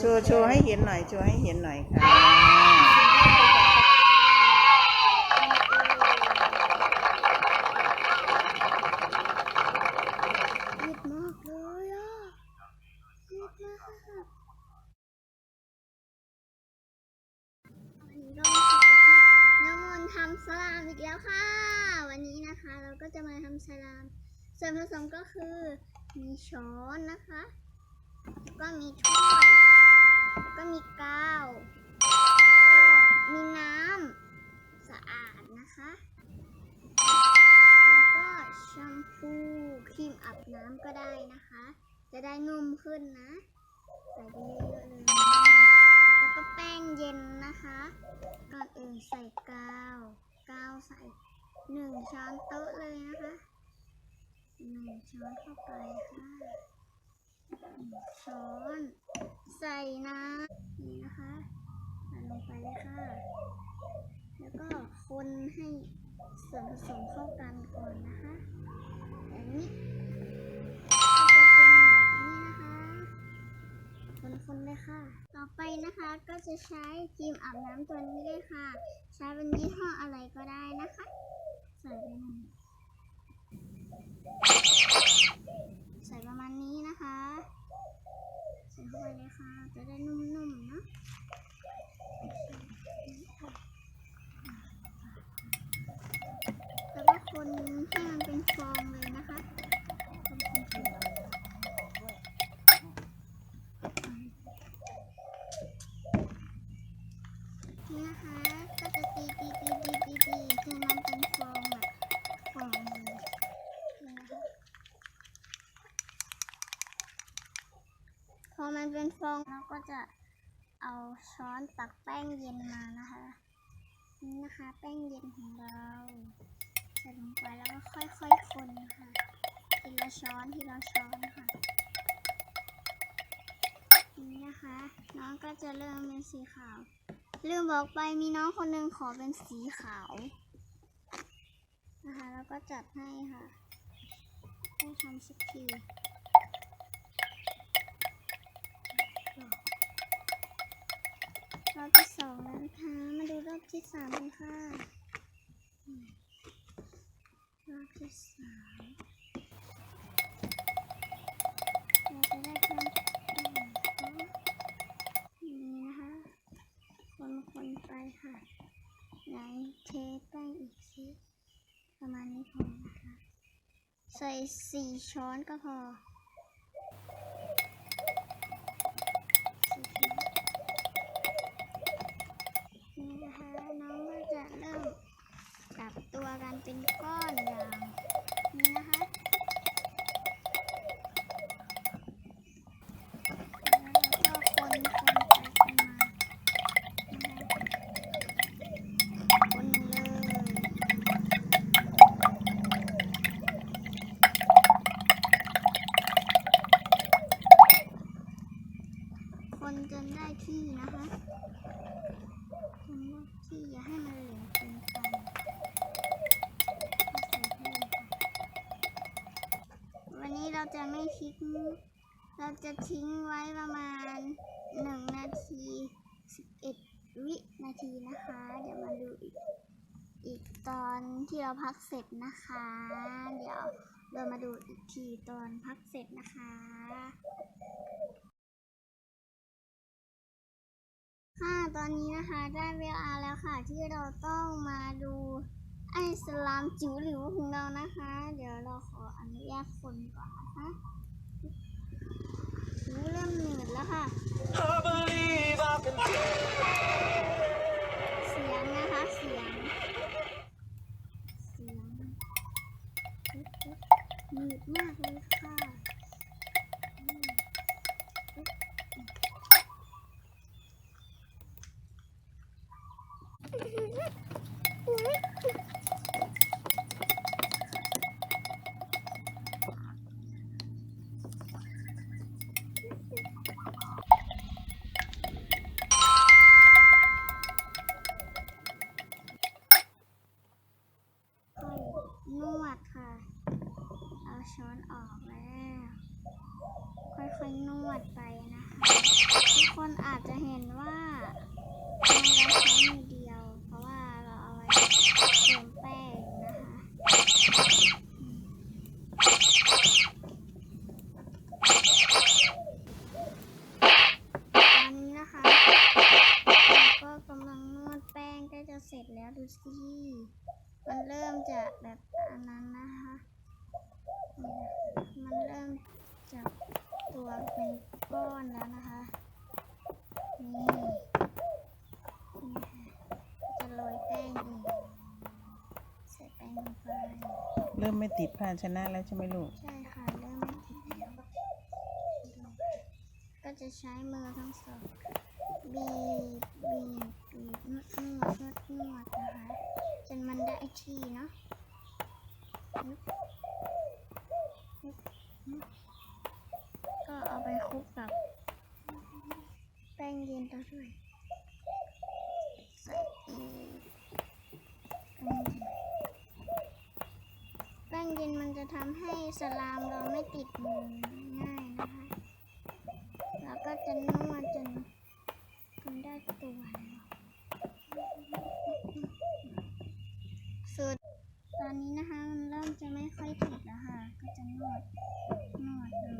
โชว์โชว์ให้เห็นหน่อย โชว์ให้เห็นหน่อยค่ะยืดมากเลยอะยืดมากวันนี้เรามาพบกับน้ำมนต์ทำสลามอีกแล้วค่ะ วันนี้นะคะ เราก็จะมาทำสลาม ส่วนผสมก็คือมีช้อนนะคะ แล้วก็มีถ้วย ก็มีกาวก็มีน้ำสะอาดนะคะ แล้วก็แชมพูครีมอาบน้ำก็ได้นะคะ จะได้นุ่มขึ้นนะใส่ไปเยอะๆเลยแล้วก็แป้งเย็นนะคะก่อนอื่นใส่กาวกาวใส่หนึ่งช้อนโต๊ะเลยนะคะหนึ่งช้อนเข้าไปค่ะหนึ่งช้อน ใส่น้ำนี่นะคะใส่ลงไปเลยค่ะ แล้วก็คนให้ส่วนผสมเข้ากันก่อนนะคะแบบนี้ก็จะเป็นแบบนี้นะคะ คนๆเลยค่ะ ต่อไปนะคะก็จะใช้ครีมอาบน้ำตัวนี้เลยค่ะ ใช้เป็นยี่ห้ออะไรก็ได้นะคะใส่ไปหนึ่งใส่ประมาณนี้นะคะ ใส่เข้าไปเลยค่ะ จะได้นุ่มๆเนาะ แล้วก็คนให้มันเป็นฟองเลยนะคะคนๆนี่นะคะ ก็จะตีตีตีตีตีตีคือมันเป็นฟองแบบฟองนี่นะคะพอมันเป็นฟองเราก็จะเอาช้อนตักแป้งเย็นมานะคะ นี่นะคะแป้งเย็นของเราใส่ลงไปแล้วก็ค่อยๆคนค่ะทีละช้อนทีละช้อนค่ะนี่นะคะ น้องก็จะเริ่มเป็นสีขาว ลืมบอกไปมีน้องคนหนึ่งขอเป็นสีขาวนะคะแล้วก็จัดให้ค่ะให้ทำสักทีรอบที่สองแล้วนะคะมาดูรอบที่สามเลยค่ะรอบที่สามเราจะได้ทำนี่ ค่ะไหนเทแป้งอีกสิประมาณนี้พอนะคะ ใส่สี่ช้อนก็พอสี่ช้อนนี่นะคะ น้องก็จะเริ่มจับตัวกันเป็นก้อนอย่างนี้นะคะ ทิ้ง เราจะทิ้งไว้ประมาณหนึ่งนาทีสิบเอ็ดวินาทีนะคะ เดี๋ยวมาดูอีกอีกตอนที่เราพักเสร็จนะคะ เดี๋ยวเรามาดูอีกทีตอนพักเสร็จนะคะ ค่ะ ตอนนี้นะคะได้เวลาแล้วค่ะ ที่เราต้องมาดูไอ้สลามจิ๋วหลิวของเรานะคะ เดี๋ยวเราขออนุญาตคนก่อนนะคะ หนูเริ่มเหนื่อยแล้วค่ะ ยนวดไปนะคะ ทุกคนอาจจะเห็นว่าเราใช้มือเดียว เพราะว่าเราเอาไว้เติมแป้งนะคะตอนนี้นะคะเราก็กำลังนวดแป้งใกล้จะเสร็จแล้วดูสิมันเริ่มจะแบบอันนั้นนะคะ มันเริ่มจาก ตัวเป็นก้อนแล้วนะคะ นี่นี่ค่ะจะโรยแป้งอีกใส่แป้งลงไปเริ่มไม่ติดภาชนะแล้วใช่ไหมลูก ใช่ค่ะ เริ่มไม่ติดแล้วดูค่ะก็จะใช้มือทั้งสองบีบบีบบีบนวดนวดนวดนวดนะคะจนมันได้ที่เนาะนึกนึกนึกก็เอาไปคลุกกับ แป้งเย็นต่อด้วยใส่อีกแป้งเย็นแป้งเย็นมันจะทำให้สลามเราไม่ติดมือง่ายนะคะ แล้วก็จะนวดจนจนได้ตัวแล้วสุดตอนนี้นะคะมันเริ่มจะไม่ค่อยติดแล้วค่ะ ก็จะนวดนวดเลย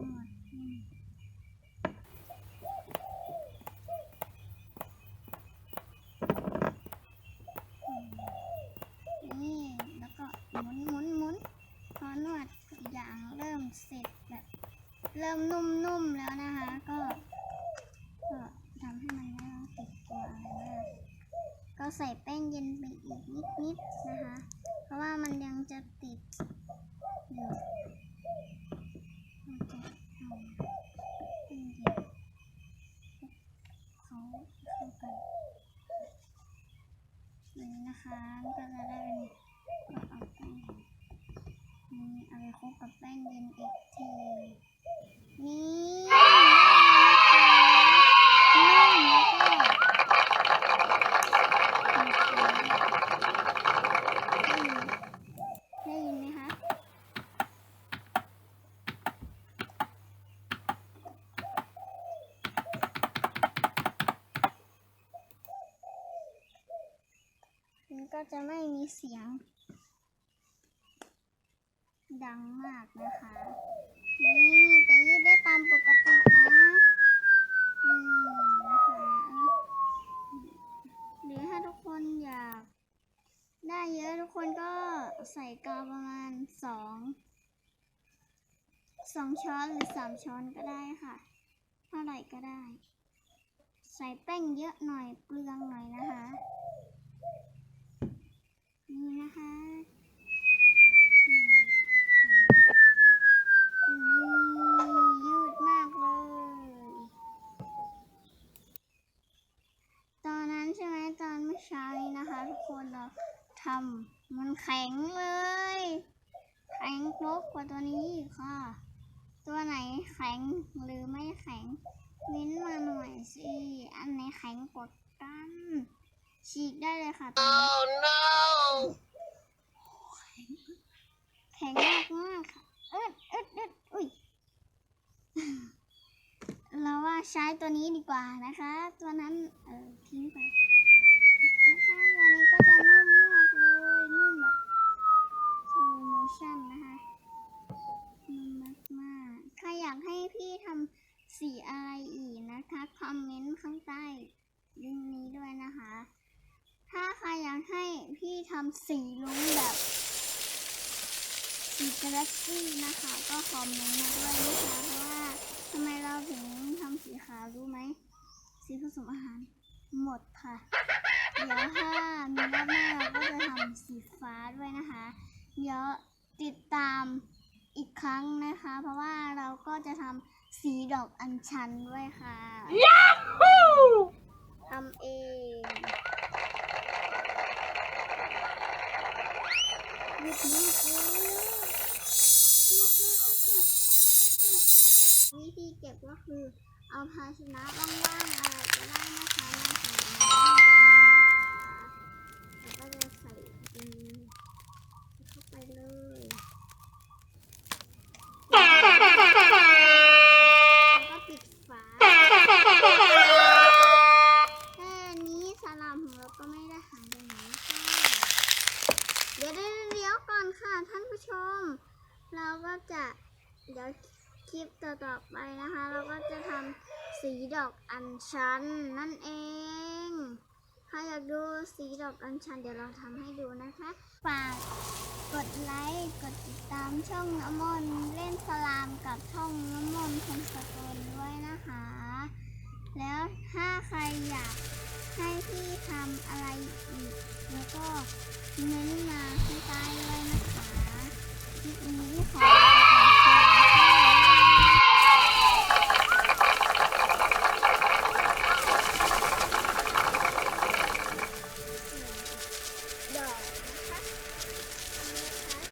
นวดนวดนี่แล้วก็หมุนหมุนหมุนพอนวดทุกอย่าง เสร็จแบบ เริ่มนุ่มๆแล้วนะคะ ก็ ก็ทำให้มันไม่ต้องติดตัวอะไรมากก็ใส่แป้งเย็นไปอีกนิดๆนะคะ เพราะว่ามันยังจะติดอยู่เราจะเอาแป้งเย็นเขาเข้ากันแบบนี้นะคะก็จะได้เป็น ไปคลุกกับแป้งเย็นอีกที นี่นุ่มแล้วก็ได้ยินไหมคะมันก็จะไม่มีเสียง งมากนะคะ นี่จะยืดได้ตามปกตินะนี่นะคะหรือถ้าทุกคนอยากได้เยอะทุกคนก็ใส่กาวประมาณสองสองช้อนหรือสามช้อนก็ได้ค่ะเท่าไหร่ก็ได้ ใส่แป้งเยอะหน่อยเปลืองหน่อยนะคะ นี่นะคะอืมนี่ยืดมากเลย ตอนนั้นใช่ไหมตอนเมื่อเช้านี้นะคะ ทุกคนเราทำมันแข็งเลย แข็งโป๊กกว่าตัวนี้อีกค่ะ ตัวไหนแข็งหรือไม่แข็งเม้นมาหน่อยสิ อันไหนแข็งกว่ากัน ฉีกได้เลยค่ะตอนนี้ Oh no! แข็งมากมากค่ะอิดอิดอิดอุ้ยเราว่าใช้ตัวนี้ดีกว่านะคะ ตัวนั้นเออทิ้งไปนะคะตัวนี้ก็จะนุ่มมากเลย นุ่มแบบ slow motion นะคะ นุ่มมากมากๆถ้าอยากให้พี่ทำสีอะไรอีกนะคะ คอมเมนต์ข้างใต้ลิงก์นี้ด้วยนะคะ ถ้าใครอยากให้พี่ทำสีลุ้งแบบ สีกาแล็กซี่นะคะ ก็คอมเมนต์มาด้วยนะคะเพราะว่าทำไมเราถึงทำสีขาวรู้ไหมสีผสมอาหารหมดค่ะ เดี๋ยวถ้ามีรอบหน้าเราก็จะทำสีฟ้าด้วยนะคะ เดี๋ยวติดตามอีกครั้งนะคะ เพราะว่าเราก็จะทำสีดอกอัญชันด้วยค่ะทำเองยืดมากเลยยืดมาก วิธีเก็บก็คือ เอาภาชนะว่างๆอะไรก็ได้นะคะมาใส่น้ำตรงนี้นะคะแล้วก็จะใส่ดีเข้าไปเลย คลิปต่อๆไปนะคะ เราก็จะทำสีดอกอัญชันนั่นเองถ้าอยากดูสีดอกอัญชันเดี๋ยวเราทำให้ดูนะคะ ฝากกดไลค์กดติดตามช่องน้ำมนเล่นสลามกับช่องน้ำมนคนสกลด้วยนะคะ แล้วถ้าใครอยากให้พี่ทำอะไรอีก แล้วก็เม้นมาที่ใต้ด้วยนะคะคลิปนี้ขอ